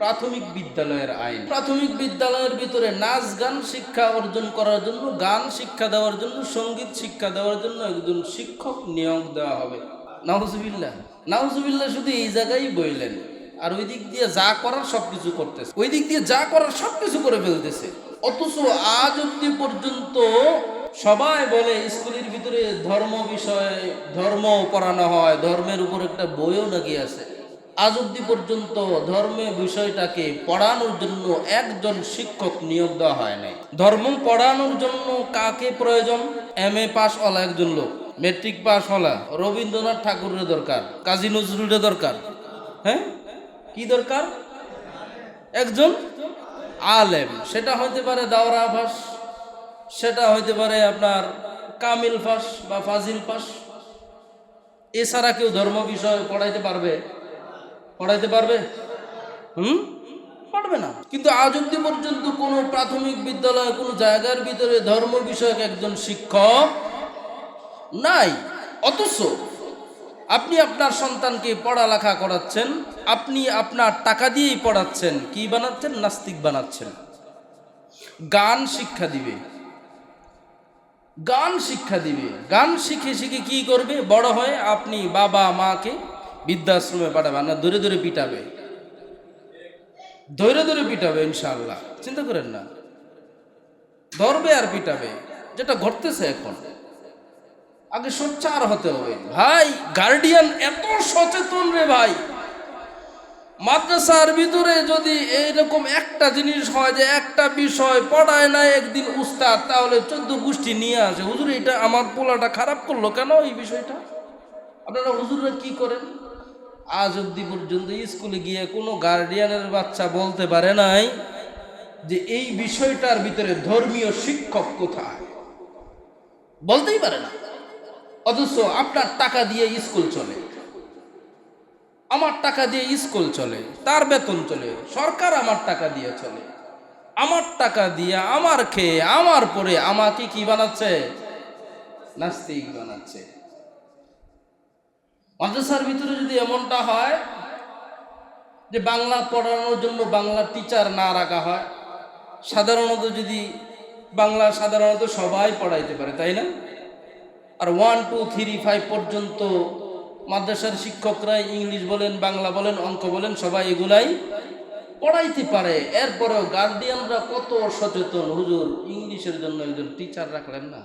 প্রাথমিক বিদ্যালয়ের আইন। প্রাথমিক বিদ্যালয়ের ভিতরে নাচ, গান, শিক্ষা অর্জন করার জন্য, গান শিক্ষা দেওয়ার জন্য, সংগীত শিক্ষা দেওয়ার জন্য একজন শিক্ষক নিয়োগ দেওয়া হবে। নাউজুবিল্লাহ। নাউজুবিল্লাহ শুধু এই জায়গায় বইলেন। আর ওই দিক দিয়ে যা করার সব কিছু করতেছে। ওই দিক দিয়ে যা করার সব কিছু করে ফেলতেছে। অথচ আজ অব্দি পর্যন্ত সবাই বলে স্কুলের ভিতরে ধর্ম বিষয়ে ধর্ম পড়ানো হয়, ধর্মের উপর একটা বইও নাকি আছে। আজ অব্দি পর্যন্ত ধর্মের বিষয়টাকে পড়ানোর জন্য একজন শিক্ষক নিয়োগ দেওয়া হয় নাই ধর্ম পড়ানোর জন্য কাকে প্রয়োজন? এম এ পাস হলা একজন লোক। মেট্রিক পাস হলা রবীন্দ্রনাথ ঠাকুরের দরকার, কাজী নজরুলের দরকার। হ্যাঁ? কি দরকার? একজন আলেম। সেটা হইতে পারে দাওরা ফাঁস সেটা হইতে পারে আপনার কামিল ফাঁস বা ফাজিল ফাঁস এছাড়া কেউ ধর্ম বিষয় পড়াইতে পারবে? পড়াইতে পারবে? হুম? পারবে না। কিন্তু আজ অব্দি পর্যন্ত কোনো প্রাথমিক বিদ্যালয়, কোনো জায়গার ভিতরে ধর্ম বিষয়ক একজন শিক্ষক নাই। অথচ আপনি আপনার সন্তানকে পড়ালেখা করাচ্ছেন, আপনি আপনার টাকা দিয়েই পড়াচ্ছেন, কি বানাচ্ছেন? নাস্তিক বানাচ্ছেন। গান শিক্ষা দিবে। গান শিক্ষা দিবে। গান শিখে শিখে কি করবে? বড় হয়ে আপনি বাবা মাকে বৃদ্ধাশ্রমে পাঠাবেন না ধরে ধরে পিটাবে। ধরে ধরে পিটাবে ইনশাল্লাহ চিন্তা করেন না। ধরবে আর পিটাবে, যেটা ঘটতেছে এখন। আগে সোচ্চার হতে হবে। ভাই গার্ডিয়ান এত সচেতন রে ভাই। মাদ্রাসার ভিতরে যদি এইরকম একটা জিনিস হয় যে একটা বিষয় পড়ায় না একদিন উস্তাদ, তাহলে চোদ্দ গোষ্ঠী নিয়ে আসে। হুজুর, এটা আমার পোলাটা খারাপ করল কেন এই বিষয়টা? আপনারা হুজুররা কি করেন? আজ অব্দি পর্যন্ত স্কুলে গিয়ে কোনো গার্ডিয়ানের বাচ্চা বলতে পারে নাই যে এই বিষয়টার ভিতরে ধর্মীয় শিক্ষক কোথায়। বলতেই পারে না। অথচ আপনার টাকা দিয়ে স্কুল চলে। আমার টাকা দিয়ে স্কুল চলে, তার বেতন চলে, সরকার আমার টাকা দিয়ে চলে। আমার টাকা দিয়ে আমার খেয়ে, আমার পরে আমাকে কি বানাচ্ছে? নাস্তিক বানাচ্ছে। মাদ্রাসার ভিতরে যদি এমনটা হয় যে বাংলা পড়ানোর জন্য বাংলা টিচার না রাখা হয়, সাধারণত যদি বাংলা সাধারণত সবাই পড়াইতে পারে, তাই না? আর ওয়ান টু থ্রি ফাইভ পর্যন্ত মাদ্রাসার শিক্ষকরা ইংলিশ বলেন, বাংলা বলেন, অঙ্ক বলেন, সবাই এগুলাই পড়াইতে পারে। এরপরেও গার্ডিয়ানরা কত সচেতন? হুজুর, ইংলিশের জন্য একজন টিচার রাখলেন না।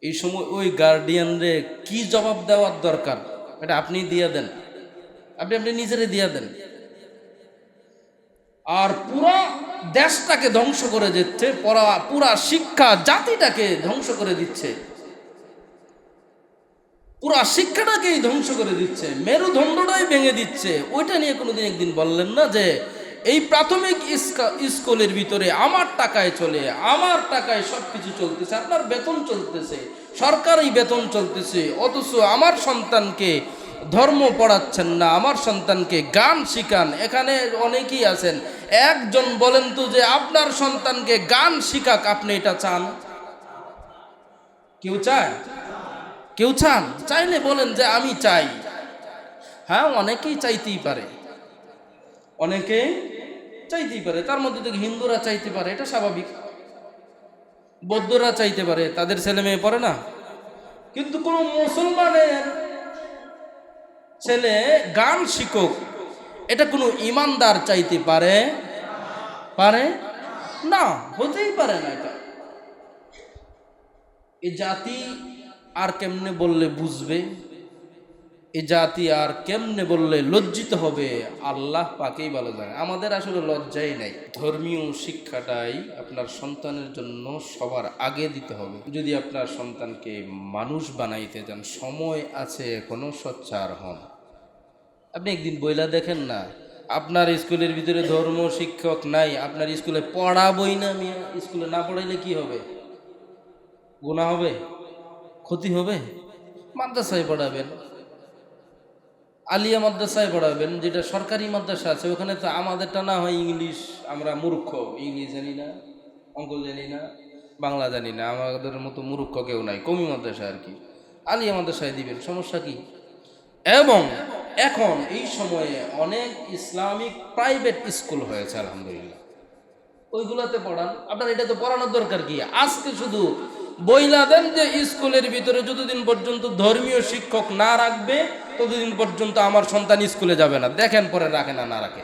এই সময় ওই গার্ডিয়ানরে কি জবাব দেওয়ার দরকার? এটা আপনি দিয়ে দেন। আপনি আপনি নিজেরে দিয়ে দেন। আর পুরো দেশটাকে ধ্বংস করে দিচ্ছে, পুরা পুরা শিক্ষা জাতিটাকে ধ্বংস করে দিচ্ছে। পুরা শিক্ষাটাকেই ধ্বংস করে দিচ্ছে। মেরুদণ্ডটাই ভেঙে দিচ্ছে। ওইটা নিয়ে কোনোদিন একদিন বললেন না যে এই প্রাথমিক স্কুলের ভিতরে আমার টাকায় চলে, আমার টাকায় সব কিছু চলতেছে, আপনার বেতন চলতেছে, সরকারি বেতন চলতেছে, অথচ আমার সন্তানকে ধর্ম পড়াচ্ছেন না, আমার সন্তানকে গান শিখান, এখানে অনেকেই আছেন। একজন বলেন তো যে, আপনার সন্তানকে গান শিখাক, আপনি এটা চান? কেউ চায়? কেউ চান? চাইলে বলেন যে, আমি চাই। হ্যাঁ অনেকেই চাইতেই পারে। অনেকে চাইতেই পারে, তার মধ্যে থেকে হিন্দুরা চাইতে পারে, এটা স্বাভাবিক। বৌদ্ধরা চাইতে পারে, তাদের ছেলে মেয়ে পড়ে না। কিন্তু কোনো মুসলমানের ছেলে গান শিখুক, এটা কোনো ইমানদার চাইতে পারে? পারে? না, হতেই পারে না এটা। এই জাতি আর কেমনে বললে বুঝবে? এই জাতি আর কেমনে বললে লজ্জিত হবে? আল্লাহ পাকেই ভালো জানে। আমাদের আসলে লজ্জাই নাই। ধর্মীয় শিক্ষাটাই আপনার সন্তানের জন্য সবার আগে দিতে হবে। যদি আপনার সন্তানকে মানুষ বানাইতে চান সময় আছে, এখনও সচ্চার হন। আপনি একদিন বইলা দেখেন না, আপনার স্কুলের ভিতরে ধর্ম শিক্ষক নাই, আপনার স্কুলে পড়াবই না মিয়া, স্কুলে না পড়াইলে কি হবে? গুণা হবে? ক্ষতি হবে? মাদ্রাসায় পড়াবেন? আলিয়া মাদ্রাসায় পড়াবেন, যেটা সরকারি মাদ্রাসা আছে, ওখানে তো আমাদেরটা না হয় ইংলিশ, আমরা মূর্খ। ইংলিশ জানি না অঙ্ক জানি না, বাংলা জানি না, আমাদের মতো মূর্খ কেউ নাই, কমি মাদ্রাসা আর কি। আলিয়া মাদ্রাসায় দিবেন, সমস্যা কি? এবং এখন এই সময়ে অনেক ইসলামিক প্রাইভেট স্কুল হয়েছে, আলহামদুলিল্লাহ। ওইগুলাতে পড়ান। আপনার এটা তো পড়ানোর দরকার কি? আজকে শুধু বইলা দেন যে, স্কুলের ভিতরে যতদিন পর্যন্ত ধর্মীয় শিক্ষক না রাখবে ততদিন পর্যন্ত আমার সন্তান স্কুলে যাবে না। দেখেন, পরে রাখে না না রাখে।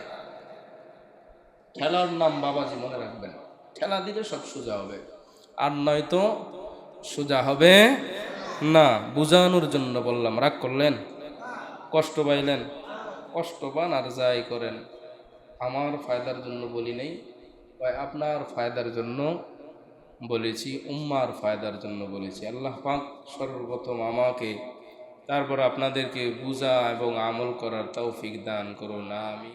খেলার নাম বাবাজি মনে রাখবেন। খেলা দিলে সব সোজা হবে। আর নয়তো সোজা হবে না। বুঝানোর জন্য বললাম, রাগ করলেন? কষ্ট পাইলেন? কষ্ট পান আর যাই করেন। আমার ফায়দার জন্য বলি নেই, ভাই, আপনার ফায়দার জন্য বলেছি, উম্মার ফায়দার জন্য বলেছি। আল্লাহ পাক সর্বপ্রথম আমাকে তারপর আপনাদেরকে বুঝা এবং আমল করার তৌফিক দান করুন আমি